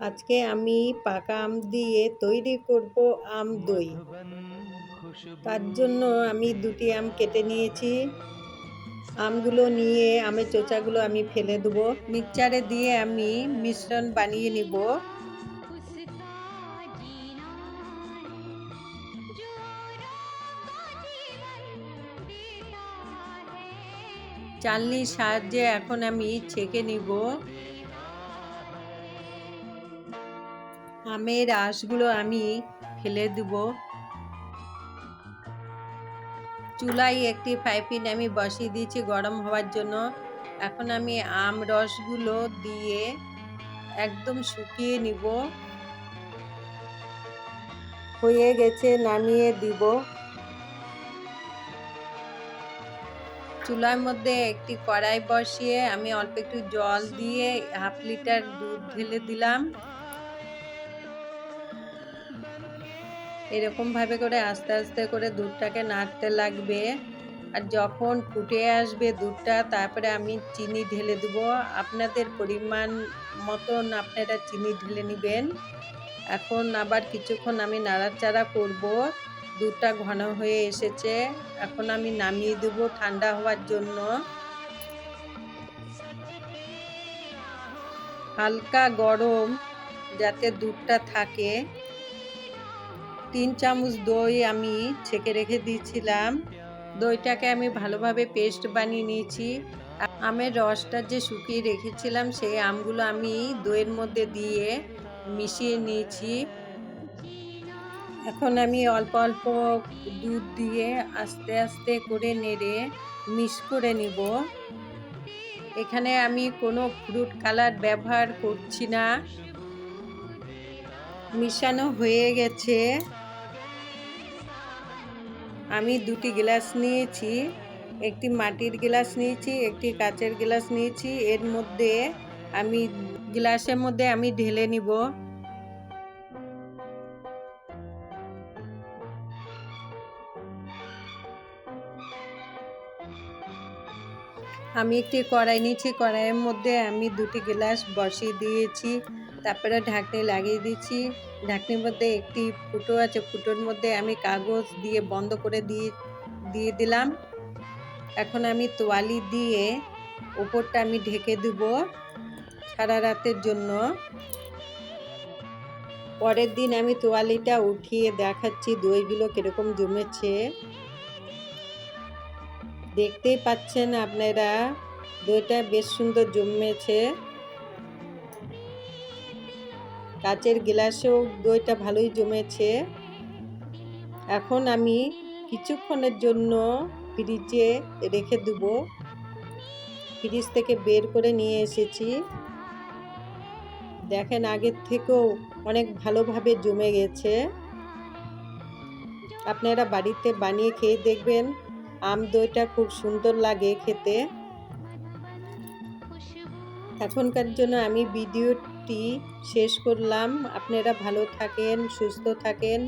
আজকে আমি পাকা আম দিয়ে তৈরি করব আম দই। তার জন্য আমি দুটি আম কেটে নিয়েছি। আমগুলো নিয়ে আমের চোচাগুলো আমি ফেলে দেব। মিক্সচারে দিয়ে আমি মিশ্রণ বানিয়ে নিব। চালনির সাহায্যে এখন আমি ছেঁকে নিব। আমের আঁশগুলো আমি ফেলে দেব। চুলায় একটি পাইপিন আমি বসিয়ে দিয়েছি গরম হওয়ার জন্য। এখন আমি আম রসগুলো দিয়ে একদম শুকিয়ে নিব। হয়ে গেছে, নামিয়ে দিব। চুলার মধ্যে একটি কড়াই বসিয়ে আমি অল্প একটু জল দিয়ে হাফ লিটার দুধ ঢেলে দিলাম। এরকম ভাবে করে আস্তে আস্তে করে দুধটাকে নাড়তে লাগবে। আর যখন ফুটে আসবে দুধটা, তারপরে আমি চিনি ঢেলে দেব। আপনাদের পরিমাণ মতন আপনারা চিনি ঢেলে নেবেন। এখন আবার কিছুক্ষণ আমি নাড়াচাড়া করব। দুধটা ঘন হয়ে এসেছে। এখন আমি নামিয়ে দেব ঠান্ডা হওয়ার জন্য। হালকা গরম যাতে দুধটা থাকে। তিন চামচ দই আমি ছেঁকে রেখে দিয়েছিলাম। দইটাকে আমি ভালোভাবে পেস্ট বানিয়ে নিয়েছি। আমের রসটা যে শুকিয়ে রেখেছিলাম, সেই আমগুলো আমি দইয়ের মধ্যে দিয়ে মিশিয়ে নিয়েছি। এখন আমি অল্প অল্প দুধ দিয়ে আস্তে আস্তে করে নেড়ে মিক্স করে নিব। এখানে আমি কোনো ফ্রুট কালার ব্যবহার করছি না। মিশানো হয়ে গেছে। আমি দুটি গ্লাস নিয়েছি, একটি মাটির গ্লাস নিয়েছি, একটি কাচের গ্লাস নিয়েছি। এর মধ্যে আমি, গ্লাসের মধ্যে আমি ঢেলে নিব। আমি একটি কড়াই নিয়েছি, কড়াইয়ের মধ্যে আমি দুটি গ্লাস বসিয়ে দিয়েছি। তারপরে ঢাকনি লাগিয়ে দিচ্ছি। ঢাকনির মধ্যে একটি ফুটো আছে, ফুটোর মধ্যে আমি কাগজ দিয়ে বন্ধ করে দিয়ে দিয়ে দিলাম। এখন আমি তোয়ালি দিয়ে ওপরটা আমি ঢেকে দেব সারা রাতের জন্য। পরের দিন আমি তোয়ালিটা উঠিয়ে দেখাচ্ছি দইগুলো কীরকম জমেছে। দেখতেই পাচ্ছেন আপনারা, দইটা বেশ সুন্দর জমেছে। কাচের গ্লাসেও দইটা ভালোই জমেছে। এখন আমি কিছুক্ষণের জন্য ফ্রিজে রেখে দেব। ফ্রিজ থেকে বের করে নিয়ে এসেছি। দেখেন আগের থেকেও অনেক ভালোভাবে জমে গেছে। আপনারা বাড়িতে বানিয়ে খেয়ে দেখবেন, আম দইটা খুব সুন্দর লাগে খেতে। এখনকার জন্য আমি ভিডিওটি শেষ করলাম। আপনারা ভালো থাকেন সুস্থ থাকেন।